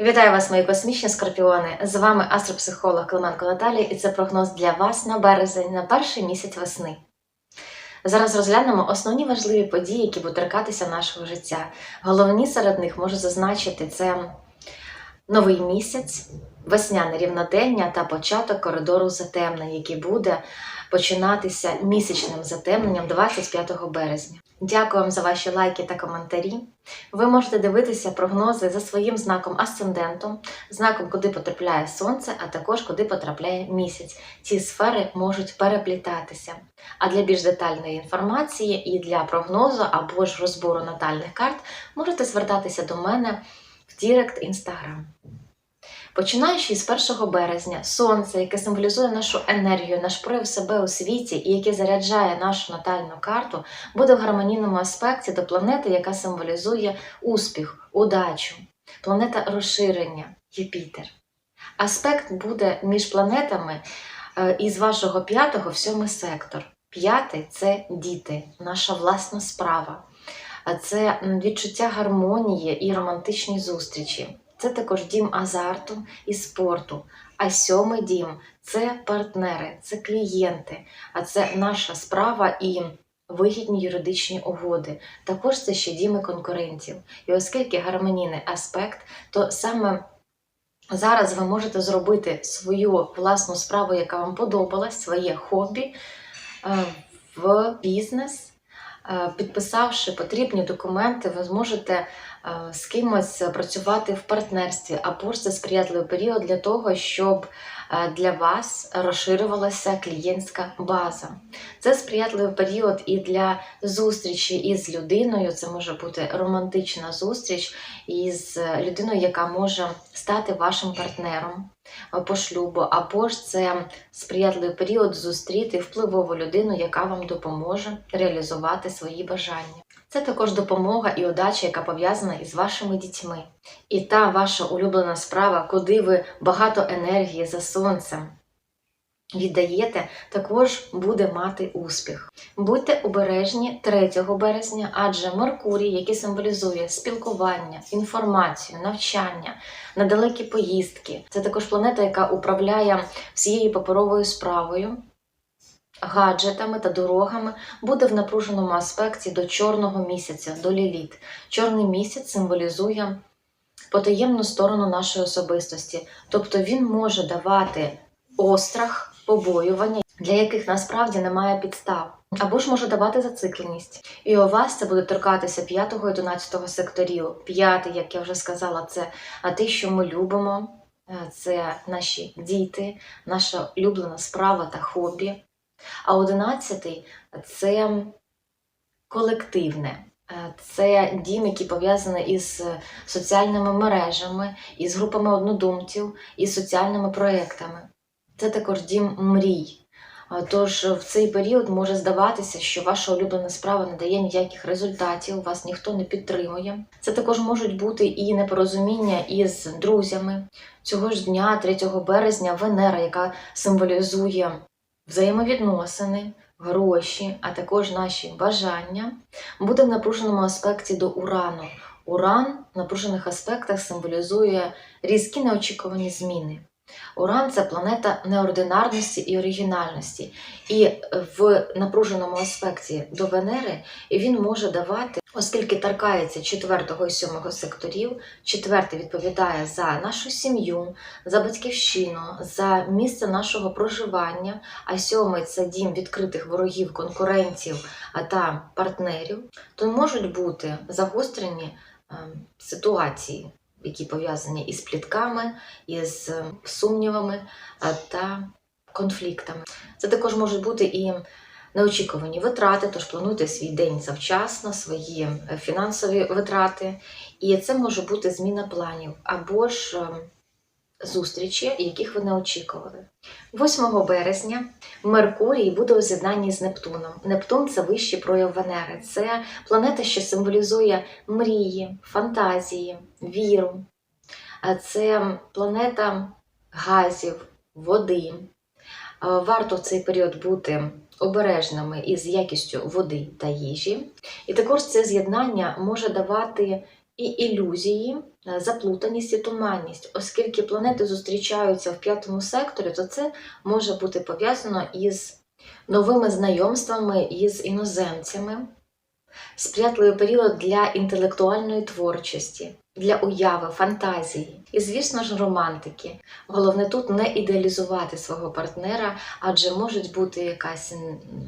Вітаю вас, мої космічні скорпіони! З вами астропсихолог Клименко Наталія, і це прогноз для вас на березень, на перший місяць весни. Зараз розглянемо основні важливі події, які будуть торкатися нашого життя. Головні серед них можу зазначити це новий місяць, весняне рівнодення та початок коридору затемнень, який буде починатися місячним затемненням 25 березня. Дякую вам за ваші лайки та коментарі. Ви можете дивитися прогнози за своїм знаком асценденту, знаком, куди потрапляє сонце, а також куди потрапляє місяць. Ці сфери можуть переплітатися. А для більш детальної інформації і для прогнозу або ж розбору натальних карт можете звертатися до мене в Дірект Інстаграм. Починаючи з 1 березня, сонце, яке символізує нашу енергію, наш прояв себе у світі і яке заряджає нашу натальну карту, буде в гармонійному аспекті до планети, яка символізує успіх, удачу, планета розширення Юпітер. Аспект буде між планетами е, із вашого п'ятого в сьомий сектор. П'ятий це діти, наша власна справа. Це відчуття гармонії і романтичні зустрічі. Це також дім азарту і спорту. А сьомий дім це партнери, це клієнти, а це наша справа і вигідні юридичні угоди. Також це ще діми конкурентів. І оскільки гармонійний аспект, то саме зараз ви можете зробити свою власну справу, яка вам подобалась, своє хобі е, в бізнес. Е, Підписавши потрібні документи, ви зможете е, з кимось працювати в партнерстві, або ж це сприятливий період для того, щоб для вас розширювалася клієнтська база. Це сприятливий період і для зустрічі із людиною. Це може бути романтична зустріч із людиною, яка може стати вашим партнером е, по шлюбу, або ж це сприятливий період зустріти впливову людину, яка вам допоможе реалізувати свої бажання. Це також допомога і удача, яка пов'язана із вашими дітьми. І та ваша улюблена справа, куди ви багато енергії за сонцем віддаєте, також буде мати успіх. Будьте обережні 3 березня, адже Меркурій, який символізує спілкування, інформацію, навчання, на далекі поїздки, це також планета, яка управляє всією паперовою справою. Гаджетами та дорогами буде в напруженому аспекті до чорного місяця, до ліліт. Чорний місяць символізує потаємну сторону нашої особистості, тобто він може давати острах, побоювання, для яких насправді немає підстав, або ж може давати зацикленість. І у вас це буде торкатися 5 і 11 секторів. П'ятий, як я вже сказала, це те, що ми любимо, е, це наші діти, наша улюблена справа та хобі. А одинадцятий це колективне. Е, Це дім, який пов'язаний із соціальними мережами, із групами однодумців, із соціальними проєктами. Це також дім мрій. Тож в цей період може здаватися, що ваша улюблена справа не дає ніяких результатів, вас ніхто не підтримує. Це також можуть бути і непорозуміння із друзями. Цього ж дня, 3 березня, Венера, яка символізує взаємовідносини, гроші, а також наші бажання, буде в напруженому аспекті до урану. Уран в напружених аспектах символізує різкі неочікувані зміни. Уран це планета неординарності і оригінальності. І в напруженому аспекті до Венери він може давати, оскільки торкається 4 і 7 секторів, четвертий відповідає за нашу сім'ю, за батьківщину, за місце нашого проживання, а сьомий це дім відкритих ворогів, конкурентів та партнерів, то можуть бути загострені е, ситуації які пов'язані із плітками, із е, сумнівами е, та конфліктами. Це також можуть бути і неочікувані витрати, тож плануйте свій день завчасно, свої е, фінансові витрати. І це може бути зміна планів або ж е, зустрічі, яких ви не очікували. 8 березня Меркурій буде у з'єднанні з Нептуном. Нептун це вищий прояв Венери. Це планета, що символізує мрії, фантазії, віру. Це планета газів, води. Варто в цей період бути обережними із якістю води та їжі. І також це з'єднання може давати і ілюзії, е, заплутаність і туманність. Оскільки планети зустрічаються в п'ятому секторі, то це може бути пов'язано із новими знайомствами із іноземцями, сприятливий період для інтелектуальної творчості, для уяви, фантазії і, звісно ж, романтики. Головне тут не ідеалізувати свого партнера, адже можуть бути якась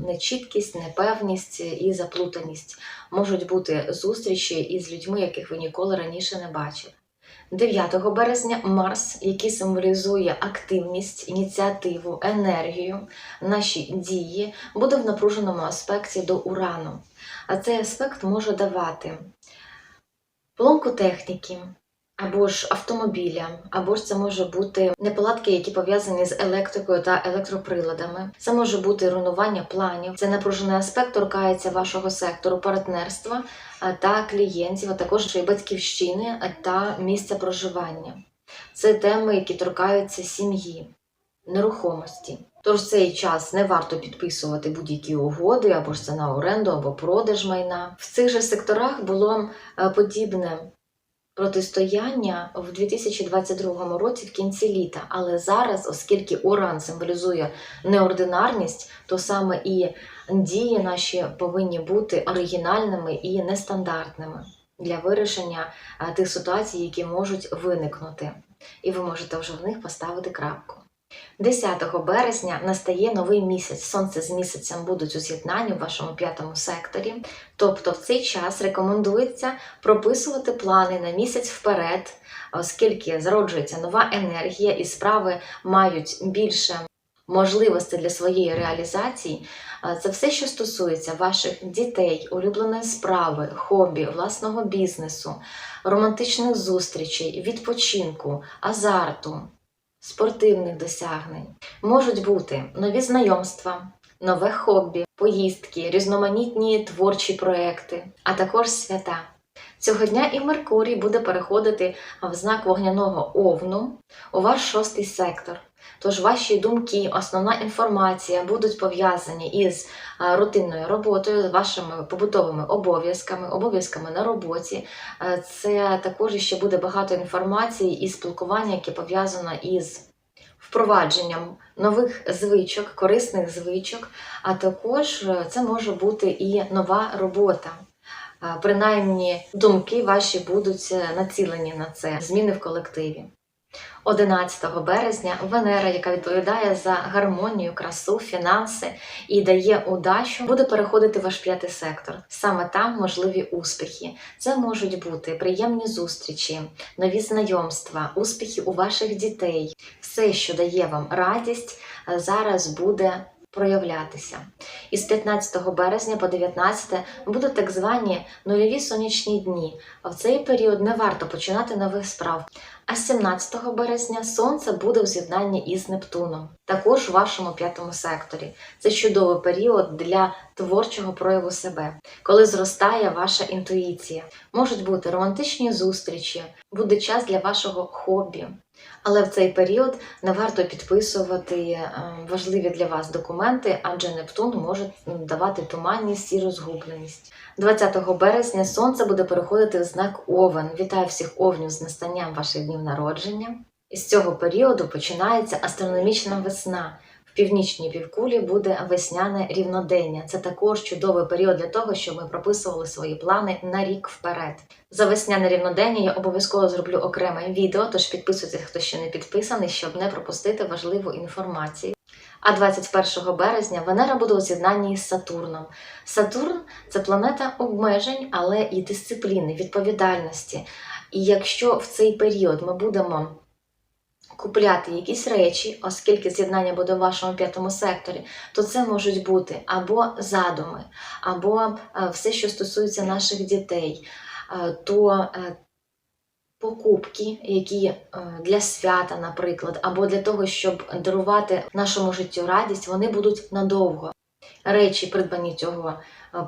нечіткість, непевність і заплутаність. Можуть бути зустрічі із людьми, яких ви ніколи раніше не бачили. 9 березня Марс, який символізує активність, ініціативу, енергію, наші дії, буде в напруженому аспекті до Урану. А цей аспект може давати поломку техніки, або ж автомобіля, або ж це може бути неполадки, які пов'язані з електрикою та електроприладами. Це може бути руйнування планів. Це напружений аспект торкається вашого сектору партнерства та клієнтів, а також і батьківщини та місця проживання. Це теми, які торкаються сім'ї, нерухомості. Тож цей час не варто підписувати будь-які угоди, або ж це на оренду, або продаж майна. В цих же секторах було е, подібне протистояння в 2022 році в кінці літа. Але зараз, оскільки Уран символізує неординарність, то саме і дії наші повинні бути оригінальними і нестандартними для вирішення е, тих ситуацій, які можуть виникнути. І ви можете вже в них поставити крапку. 10 березня настає новий місяць. Сонце з місяцем будуть у з'єднанні в вашому п'ятому секторі. Тобто в цей час рекомендується прописувати плани на місяць вперед, оскільки зароджується нова енергія і справи мають більше можливостей для своєї реалізації. Це все, що стосується ваших дітей, улюбленої справи, хобі, власного бізнесу, романтичних зустрічей, відпочинку, азарту спортивних досягнень. Можуть бути нові знайомства, нове хобі, поїздки, різноманітні творчі проекти, а також свята. Цього дня і Меркурій буде переходити в знак вогняного овну у ваш шостий сектор. Тож ваші думки, основна інформація будуть пов'язані із рутинною роботою, з вашими побутовими обов'язками, обов'язками на роботі. Е, Це також ще буде багато інформації і спілкування, яке пов'язано із впровадженням нових звичок, корисних звичок, а також е, це може бути і нова робота. Е, Принаймні, думки ваші будуть е, націлені на це, зміни в колективі. 11 березня Венера, яка відповідає за гармонію, красу, фінанси і дає удачу, буде переходити ваш п'ятий сектор. Саме там можливі успіхи. Це можуть бути приємні зустрічі, нові знайомства, успіхи у ваших дітей. Все, що дає вам радість, е, зараз буде проявлятися. Із 15 березня по 19 будуть так звані нульові сонячні дні. В цей період не варто починати нових справ. А з 17 березня сонце буде в з'єднанні із Нептуном, також у вашому п'ятому секторі. Це чудовий період для творчого прояву себе, коли зростає ваша інтуїція. Можуть бути романтичні зустрічі, буде час для вашого хобі. Але в цей період не варто підписувати е, важливі для вас документи, адже Нептун може давати туманність і розгубленість. 20 березня сонце буде переходити в знак Овен. Вітаю всіх овнів з настанням ваших днів народження. І з цього періоду починається астрономічна весна. Північній півкулі буде весняне рівнодення. Це також чудовий період для того, щоб ми прописували свої плани на рік вперед. За весняне рівнодення я обов'язково зроблю окреме відео, тож підписуйтесь, хто ще не підписаний, щоб не пропустити важливу інформацію. А 21 березня Венера буде у з'єднанні із Сатурном. Сатурн це планета обмежень, але і дисципліни, відповідальності. І якщо в цей період ми будемо купляти якісь речі, оскільки з'єднання буде в вашому п'ятому секторі, то це можуть бути або задуми, або е, все, що стосується наших дітей, Е, то е, покупки, які для свята, наприклад, або для того, щоб дарувати нашому життю радість, вони будуть надовго. Речі, придбані цього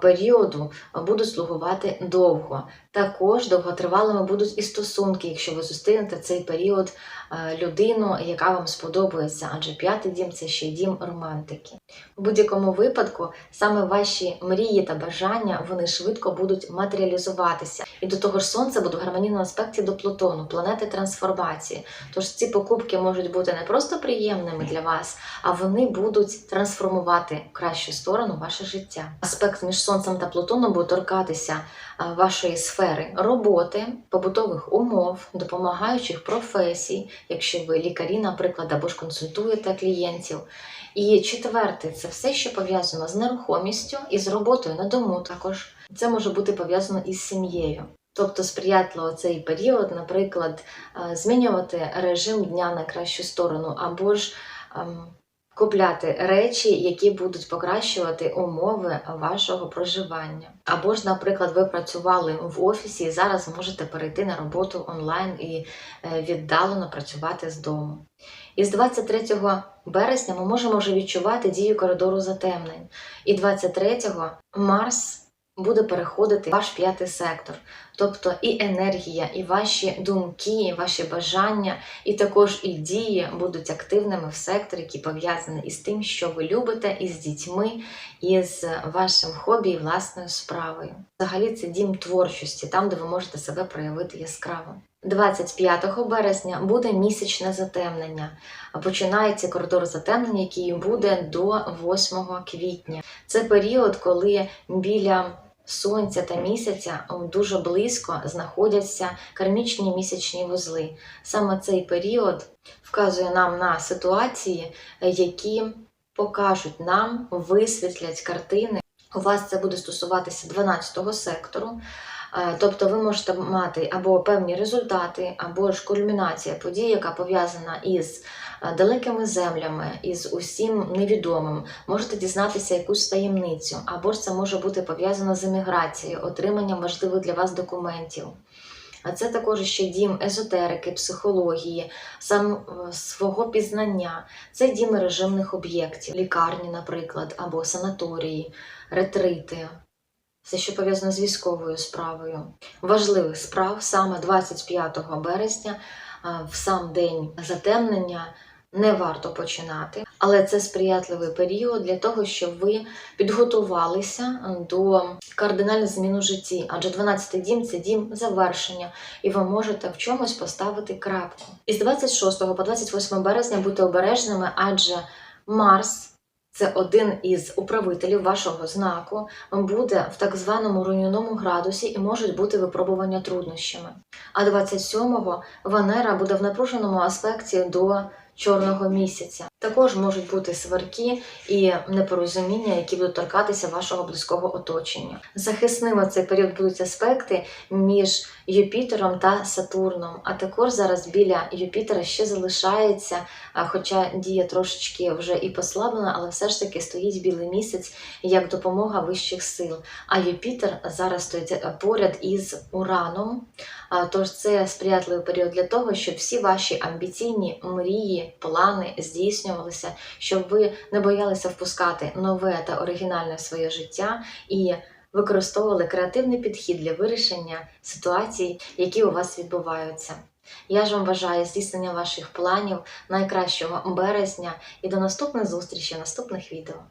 періоду будуть слугувати довго. Також довготривалими будуть і стосунки, якщо ви зустрінете цей період людину, яка вам сподобається, адже п'ятий дім це ще дім романтики. У будь-якому випадку саме ваші мрії та бажання вони швидко будуть матеріалізуватися. І до того ж, сонце буде в гармонійному аспекті до Плутону, планети трансформації. Тож ці покупки можуть бути не просто приємними для вас, а вони будуть трансформувати кращу сторону ваше життя. Аспект між сонцем та Плутоном буде торкатися вашої сфери роботи, побутових умов, допомагаючих професій, якщо ви лікарі, наприклад, або ж консультуєте клієнтів. І четверте, це все, що пов'язано з нерухомістю і з роботою на дому також. Це може бути пов'язано із сім'єю. Тобто сприятливо цей період, наприклад, е, змінювати режим дня на кращу сторону, або ж ем, купляти речі, які будуть покращувати умови вашого проживання. Або ж, наприклад, ви працювали в офісі і зараз можете перейти на роботу онлайн і е, віддалено працювати з дому. І з 23 березня ми можемо вже відчувати дію коридору затемнень. І 23-го Марс буде переходити ваш п'ятий сектор. Тобто і енергія, і ваші думки, ваші бажання, і також і дії будуть активними в секторі, які пов'язані із тим, що ви любите, із дітьми, і з вашим хобі і власною справою. Взагалі це дім творчості, там, де ви можете себе проявити яскраво. 25 березня буде місячне затемнення. Починається коридор затемнення, який буде до 8 квітня. Це період, коли біля сонця та місяця дуже близько знаходяться кармічні місячні вузли. Саме цей період вказує нам на ситуації, які покажуть нам, висвітлять картини. У вас це буде стосуватися 12-го сектору. Е, Тобто ви можете мати або певні результати, або ж кульмінація подій, яка пов'язана із е, далекими землями, із усім невідомим. Можете дізнатися якусь таємницю, або ж це може бути пов'язано з еміграцією, отриманням важливих для вас документів. А це також ще дім езотерики, психології, сам е, свого пізнання. Це дім режимних об'єктів, лікарні, наприклад, або санаторії, ретрити. Все, що пов'язано з військовою справою. Важливих справ саме 25 березня, в сам день затемнення, не варто починати, але це сприятливий період для того, щоб ви підготувалися до кардинальних змін у житті. Адже 12 дім це дім завершення, і ви можете в чомусь поставити крапку. Із 26 по 28 березня будьте обережними, адже Марс. Це один із управителів вашого знаку буде в так званому руйнівному градусі і можуть бути випробування труднощами. А 27-го Венера буде в напруженому аспекті до чорного місяця. Також можуть бути сварки і непорозуміння, які будуть торкатися вашого близького оточення. Захисними в цей період будуть аспекти між Юпітером та Сатурном. А також зараз біля Юпітера ще залишається, хоча дія трошечки вже і послаблена, але все ж таки стоїть білий місяць як допомога вищих сил. А Юпітер зараз стоїть е, поряд із Ураном. Тож це сприятливий період для того, щоб всі ваші амбіційні мрії, плани здійснювалися, щоб ви не боялися впускати нове та оригінальне своє життя і використовували креативний підхід для вирішення ситуацій, які у вас відбуваються. Я ж вам бажаю здійснення ваших планів найкращого березня і до наступних зустрічей, наступних відео.